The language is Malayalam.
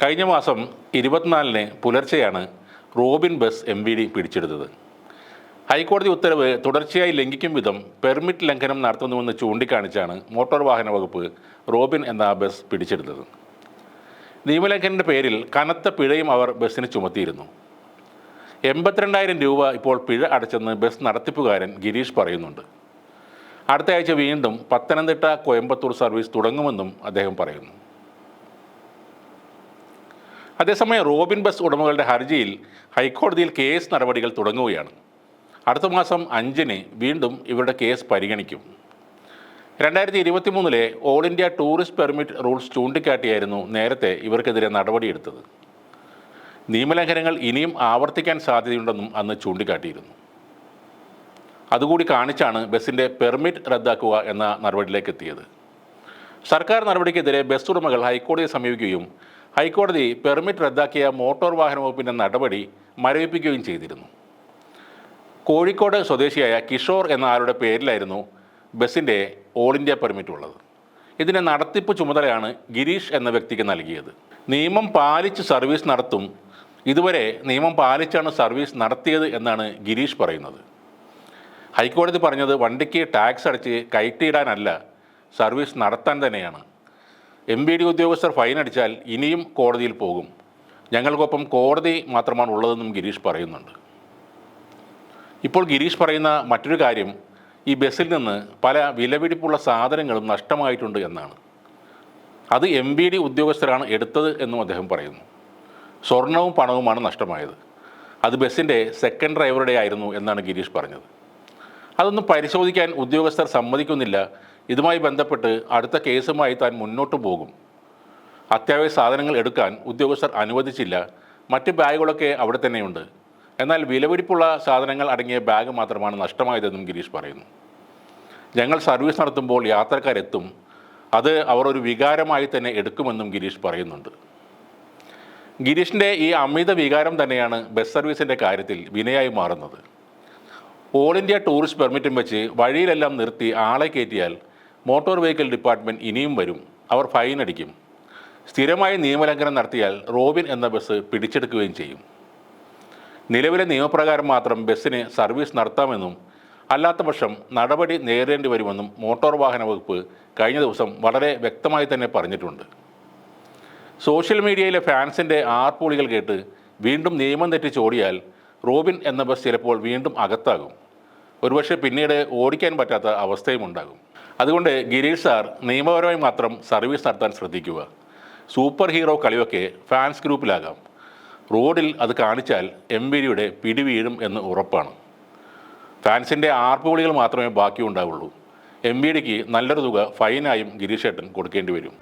കഴിഞ്ഞ മാസം ഇരുപത്തിനാലിന് പുലർച്ചെയാണ് Robin bus M V D പിടിച്ചെടുത്തത്. ഹൈക്കോടതി ഉത്തരവ് തുടർച്ചയായി ലംഘിക്കും വിധം പെർമിറ്റ് ലംഘനം നടത്തുന്നുവെന്ന് ചൂണ്ടിക്കാണിച്ചാണ് മോട്ടോർ വാഹന വകുപ്പ് റോബിൻ എന്ന ബസ് പിടിച്ചെടുത്തത്. നിയമലംഘനത്തിന്റെ പേരിൽ കനത്ത പിഴയും അവർ ബസ്സിന് ചുമത്തിയിരുന്നു. എൺപത്തിരണ്ടായിരം രൂപ ഇപ്പോൾ പിഴ അടച്ചെന്ന് ബസ് നടത്തിപ്പുകാരൻ ഗിരീഷ് പറയുന്നുണ്ട്. അടുത്ത ആഴ്ച വീണ്ടും പത്തനംതിട്ട കോയമ്പത്തൂർ സർവീസ് തുടങ്ങുമെന്നും അദ്ദേഹം പറയുന്നു. അതേസമയം റോബിൻ ബസ് ഉടമകളുടെ ഹർജിയിൽ ഹൈക്കോടതിയിൽ കേസ് നടപടികൾ തുടങ്ങുകയാണ്. അടുത്ത മാസം അഞ്ചിന് വീണ്ടും ഇവരുടെ കേസ് പരിഗണിക്കും. രണ്ടായിരത്തി ഇരുപത്തി മൂന്നിലെ all India tourist permit rules ചൂണ്ടിക്കാട്ടിയായിരുന്നു നേരത്തെ ഇവർക്കെതിരെ നടപടിയെടുത്തത്. നിയമലംഘനങ്ങൾ ഇനിയും ആവർത്തിക്കാൻ സാധ്യതയുണ്ടെന്നും അന്ന് ചൂണ്ടിക്കാട്ടിയിരുന്നു. അതുകൂടി കാണിച്ചാണ് ബസ്സിന്റെ പെർമിറ്റ് റദ്ദാക്കുക എന്ന നടപടിയിലേക്ക് എത്തിയത് സർക്കാർ നടപടിക്കെതിരെ ബസ് ഉടമകൾ ഹൈക്കോടതിയെ സമീപിക്കുകയും ഹൈക്കോടതി പെർമിറ്റ് റദ്ദാക്കിയ മോട്ടോർ വാഹന വകുപ്പിന്റെ നടപടി മരവിപ്പിക്കുകയും ചെയ്തിരുന്നു. കോഴിക്കോട് സ്വദേശിയായ കിഷോർ എന്ന ആളുടെ പേരിലായിരുന്നു ബസ്സിന്റെ ഓൾ ഇന്ത്യ പെർമിറ്റ് ഉള്ളത്. ഇതിന്റെ നടത്തിപ്പ് ചുമതലയാണ് ഗിരീഷ് എന്ന വ്യക്തിക്ക് നൽകിയത്. നിയമം പാലിച്ച് സർവീസ് നടത്തും ഇതുവരെ നിയമം പാലിച്ചാണ് സർവീസ് നടത്തിയത് എന്നാണ് ഗിരീഷ് പറയുന്നത്. ഹൈക്കോടതി പറഞ്ഞത് വണ്ടിക്ക് ടാക്സ് അടച്ച് കയറ്റിയിടാനല്ല സർവീസ് നടത്താൻ തന്നെയാണ്. എം ബി ഡി ഉദ്യോഗസ്ഥർ ഫൈൻ അടിച്ചാൽ ഇനിയും കോടതിയിൽ പോകും. ഞങ്ങൾക്കൊപ്പം കോടതി മാത്രമാണ് ഉള്ളതെന്നും ഗിരീഷ് പറയുന്നുണ്ട്. ഇപ്പോൾ ഗിരീഷ് പറയുന്ന മറ്റൊരു കാര്യം ഈ ബസ്സിൽ നിന്ന് പല വിലപിടിപ്പുള്ള സാധനങ്ങളും നഷ്ടമായിട്ടുണ്ട് എന്നാണ്. അത് എം ബി ഡി ഉദ്യോഗസ്ഥരാണ് എടുത്തത് എന്നും അദ്ദേഹം പറയുന്നു. സ്വർണവും പണവുമാണ് നഷ്ടമായത്. അത് ബസ്സിന്റെ സെക്കൻഡ് ഡ്രൈവറുടെ ആയിരുന്നു എന്നാണ് ഗിരീഷ് പറഞ്ഞത്. അതൊന്നും പരിശോധിക്കാൻ ഉദ്യോഗസ്ഥർ സമ്മതിക്കുന്നില്ല. ഇതുമായി ബന്ധപ്പെട്ട് അടുത്ത കേസുമായി താൻ മുന്നോട്ട് പോകും. അത്യാവശ്യ സാധനങ്ങൾ എടുക്കാൻ ഉദ്യോഗസ്ഥർ അനുവദിച്ചില്ല. മറ്റ് ബാഗുകളൊക്കെ അവിടെ തന്നെയുണ്ട്. എന്നാൽ വിലപിടിപ്പുള്ള സാധനങ്ങൾ അടങ്ങിയ ബാഗ് മാത്രമാണ് നഷ്ടമായതെന്നും ഗിരീഷ് പറയുന്നു. ഞങ്ങൾ സർവീസ് നടത്തുമ്പോൾ യാത്രക്കാരെത്തും. അത് അവർ ഒരു വികാരമായി തന്നെ എടുക്കുമെന്നും ഗിരീഷ് പറയുന്നുണ്ട്. ഗിരീഷിന്റെ ഈ അമിത വികാരം തന്നെയാണ് ബസ് സർവീസിന്റെ കാര്യത്തിൽ വിനയായി മാറുന്നത്. ഓൾ ഇന്ത്യ ടൂറിസ്റ്റ് പെർമിറ്റും വെച്ച് വഴിയിലെല്ലാം നിർത്തി ആളെ കയറ്റിയാൽ മോട്ടോർ വെഹിക്കിൾ ഡിപ്പാർട്ട്മെന്റ് ഇനിയും വരും. അവർ ഫൈൻ അടിക്കും. സ്ഥിരമായി നിയമലംഘനം നടത്തിയാൽ റോബിൻ എന്ന ബസ് പിടിച്ചെടുക്കുകയും ചെയ്യും. നിലവിലെ നിയമപ്രകാരം മാത്രം ബസ്സിന് സർവീസ് നടത്താമെന്നും അല്ലാത്തപക്ഷം നടപടി നേരിടേണ്ടി വരുമെന്നും മോട്ടോർ വാഹന വകുപ്പ് കഴിഞ്ഞ ദിവസം വളരെ വ്യക്തമായി തന്നെ പറഞ്ഞിട്ടുണ്ട്. സോഷ്യൽ മീഡിയയിലെ ഫാൻസിന്റെ ആർപ്പുളികൾ കേട്ട് വീണ്ടും നിയമം തെറ്റിച്ചോടിയാൽ റോബിൻ എന്ന ബസ് ചിലപ്പോൾ വീണ്ടും അകത്താകും. ഒരുപക്ഷെ പിന്നീട് ഓടിക്കാൻ പറ്റാത്ത അവസ്ഥയും ഉണ്ടാകും അതുകൊണ്ട് ഗിരീഷ് സാർ നിയമപരമായി മാത്രം സർവീസ് നടത്താൻ ശ്രദ്ധിക്കുക. സൂപ്പർ ഹീറോ കളിയൊക്കെ ഫാൻസ് ഗ്രൂപ്പിലാകാം. റോഡിൽ അത് കാണിച്ചാൽ എം വിരിയുടെ പിടിവീഴും എന്ന് ഉറപ്പാണ്. ഫാൻസിന്റെ ആർപ്പുവിളികൾ മാത്രമേ ബാക്കിയുണ്ടാവുള്ളൂ. എം വി ഡിക്ക് നല്ലൊരു തുക ഫൈനായും ഗിരീഷേട്ടൻ കൊടുക്കേണ്ടി വരും.